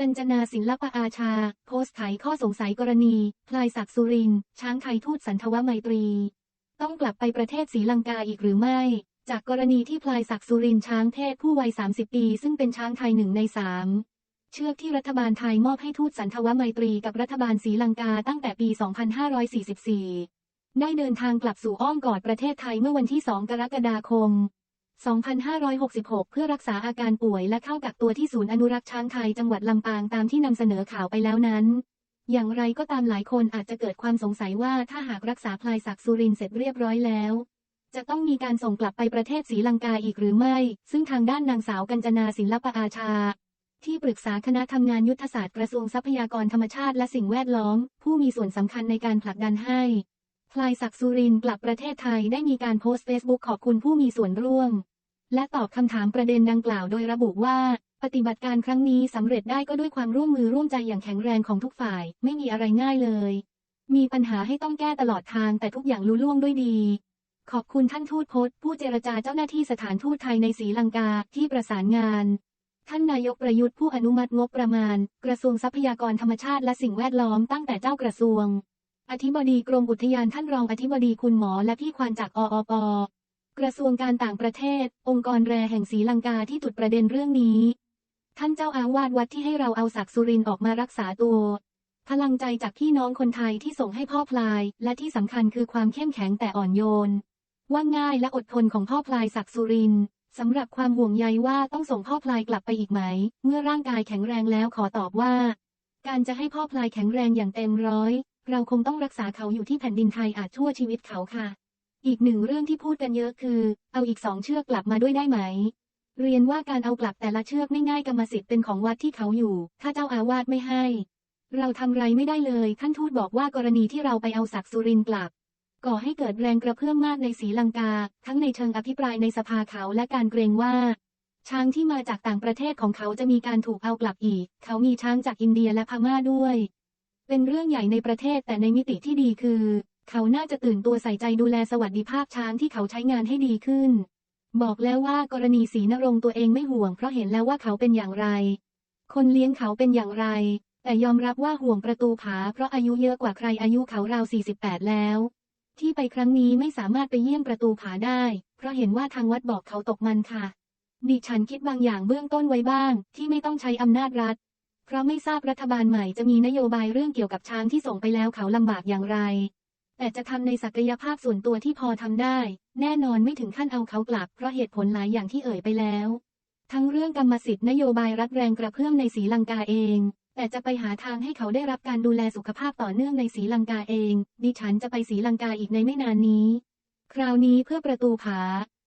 กัญจนาศิลปอาชา โพสต์ไขข้อสงสัยกรณี พลายศักดิ์สุริน ช้างไทยทูตสันทวไมตรี ต้องกลับไปประเทศศรีลังกาอีกหรือไม่ จากกรณีที่พลายศักดิ์สุรินช้างเทศผู้วัย 30 ปี ซึ่งเป็นช้างไทยหนึ่งในสามเชือกที่รัฐบาลไทยมอบให้ทูตสันทวไมตรีกับรัฐบาลศรีลังกาตั้งแต่ปี 2544 ได้เดินทางกลับสู่อ้อมกอดประเทศไทยเมื่อวันที่ 2 กรกฎาคม 2566 เพื่อรักษาอาการป่วยและเข้ากักตัวที่ศูนย์อนุรักษ์ช้างไทยจังหวัดลำปางตามที่นำเสนอข่าวไปแล้วนั้น อย่างไรก็ตามหลายคนอาจจะเกิดความสงสัยว่าถ้าหากรักษาพลายศักดิ์สุรินเสร็จเรียบร้อยแล้ว จะต้องมีการส่งกลับไปประเทศศรีลังกาอีกหรือไม่ ซึ่งทางด้านนางสาวกัญจนาศิลปอาชา ที่ปรึกษาคณะทำงานยุทธศาสตร์กระทรวงทรัพยากรธรรมชาติและสิ่งแวดล้อม ผู้มีส่วนสำคัญในการผลักดันให้พลายศักดิ์สุรินกลับประเทศไทยได้มีการโพสต์เฟซบุ๊กขอบคุณผู้มีส่วนร่วม และตอบคำถามประเด็นดังกล่าวโดยระบุว่า ปฏิบัติการครั้งนี้สำเร็จได้ก็ด้วยความร่วมมือร่วมใจอย่างแข็งแรงของทุกฝ่าย ไม่มีอะไรง่ายเลย มีปัญหาให้ต้องแก้ตลอดทางแต่ทุกอย่างลุล่วงด้วยดี ขอบคุณท่านทูตพจน์ผู้เจรจาเจ้าหน้าที่สถานทูตไทยในศรีลังกาที่ประสานงาน ท่านนายกประยุทธ์ผู้อนุมัติงบประมาณ กระทรวงทรัพยากรธรรมชาติและสิ่งแวดล้อมตั้งแต่เจ้ากระทรวง อธิบดีกรมอุทยานท่านรองอธิบดีคุณหมอและพี่ควานจากออป กระทรวงการต่างประเทศ องค์กรแรแห่งศรีลังกาที่จุดประเด็นเรื่องนี้ ท่านเจ้าอาวาสวัดที่ให้เราเอาศักสุรินออกมารักษาตัว พลังใจจากพี่น้องคนไทยที่ส่งให้พ่อพลาย และที่สำคัญคือความเข้มแข็งแต่อ่อนโยน ว่าง่ายและอดทนของพ่อพลายศักสุรินสำหรับความห่วงใยว่าต้องส่งพ่อพลายกลับไปอีกไหม เมื่อร่างกายแข็งแรงแล้วขอตอบว่า การจะให้พ่อพลายแข็งแรงอย่างเต็มร้อย เราคงต้องรักษาเขาอยู่ที่แผ่นดินไทยอาจชั่วชีวิตเขาค่ะ อีกหนึ่งเรื่องที่พูดกันเยอะคือ เอาอีกสองเชือกกลับมาด้วยได้ไหม เรียนว่าการเอากลับแต่ละเชือกไม่ง่ายกรรมสิทธิ์เป็นของวัดที่เขาอยู่ ถ้าเจ้าอาวาสไม่ให้ เราทำไรไม่ได้เลย ท่านทูตบอกว่ากรณีที่เราไปเอาศักสุรินกลับ ก่อให้เกิดแรงกระเพื่อมมากในศรีลังกา ทั้งในเชิงอภิปรายในสภาเขาและการเกรงว่า ช้างที่มาจากต่างประเทศของเขาจะมีการถูกเอากลับอีก เขามีช้างจากอินเดียและพม่าด้วย เป็นเรื่องใหญ่ในประเทศแต่ในมิติที่ดีคือ เขาน่าจะตื่นตัวใส่ใจดูแลสวัสดิภาพช้างที่เขาใช้งานให้ดีขึ้น บอกแล้วว่ากรณีศรีนรงตัวเองไม่ห่วงเพราะเห็นแล้วว่าเขาเป็นอย่างไร คนเลี้ยงเขาเป็นอย่างไร แต่ยอมรับว่าห่วงประตูผาเพราะอายุเยอะกว่าใครอายุเขาราว 48 แล้ว ที่ไปครั้งนี้ไม่สามารถไปเยี่ยมประตูผาได้ เพราะเห็นว่าทางวัดบอกเขาตกมันค่ะ ดิฉันคิดบางอย่างเบื้องต้นไว้บ้าง ที่ไม่ต้องใช้อำนาจรัฐ เพราะไม่ทราบรัฐบาลใหม่จะมีนโยบายเรื่องเกี่ยวกับช้างที่ส่งไปแล้วเขาลำบากอย่างไร แต่จะทำในศักยภาพส่วนตัวที่พอทำได้ แน่นอนไม่ถึงขั้นเอาเขากลับ เพราะเหตุผลหลายอย่างที่เอ่ยไปแล้ว ทั้งเรื่องกรรมสิทธิ์นโยบายรัฐแรงกระเพื่อมในศรีลังกาเอง แต่จะไปหาทางให้เขาได้รับการดูแลสุขภาพต่อเนื่องในศรีลังกาเอง ดิฉันจะไปศรีลังกาอีกในไม่นานนี้ คราวนี้เพื่อประตูผา